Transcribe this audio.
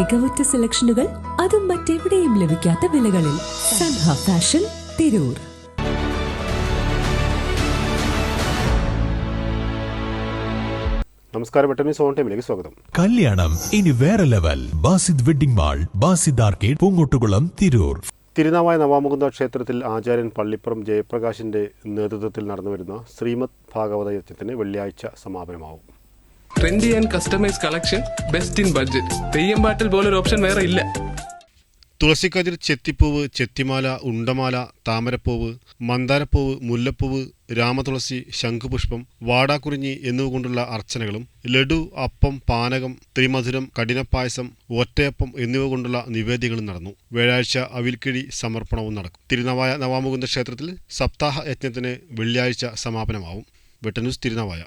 മികവുറ്റ സെലക്ഷനുകൾ അതും മറ്റെവിടെയും ലഭിക്കാത്ത വിലകളിൽ സൻഹ ഫാഷൻ തിരൂർ. നമസ്കാരം പെട്ടെന്ന് സോൺ ടൈമിലേക്ക് സ്വാഗതം. കല്യാണം ഇനി വേറെ level. Basid wedding mall Basid arcade Poongottukulam Tirur. Thirunavaya Navamukunda ക്ഷേത്രത്തിൽ ആചാര്യൻ പള്ളിപ്പുറം ജയപ്രകാശിന്റെ നേതൃത്വത്തിൽ നടന്നുവരുന്ന ശ്രീമദ് ഭാഗവത യജ്ഞത്തിന് വെള്ളിയാഴ്ച സമാപനമാവും. Trendy and customise collection best in budget Theyyam പാട്ടിൽ പോലൊരു ഓപ്ഷൻ വേറെ ഇല്ല. തുളസിക്കതിർ ചെത്തിപ്പൂവ് ചെത്തിമാല ഉണ്ടമാല താമരപ്പൂവ് മന്ദാരപ്പൂവ് മുല്ലപ്പൂവ് രാമതുളസി ശംഖുപുഷ്പം വാടാക്കുറിഞ്ഞി എന്നിവ കൊണ്ടുള്ള അർച്ചനകളും ലഡു അപ്പം പാനകം ത്രിമധുരം കഠിനപ്പായസം ഒറ്റയപ്പം എന്നിവ കൊണ്ടുള്ള നിവേദ്യങ്ങളും നടന്നു. വ്യാഴാഴ്ച അവിൽക്കിഴി സമർപ്പണവും നടക്കും. തിരുനവായ നവാമുകുന്ദ ക്ഷേത്രത്തിൽ സപ്താഹ യജ്ഞത്തിന് വെള്ളിയാഴ്ച സമാപനമാവും. വെട്ടന്യൂസ് തിരുനവായ.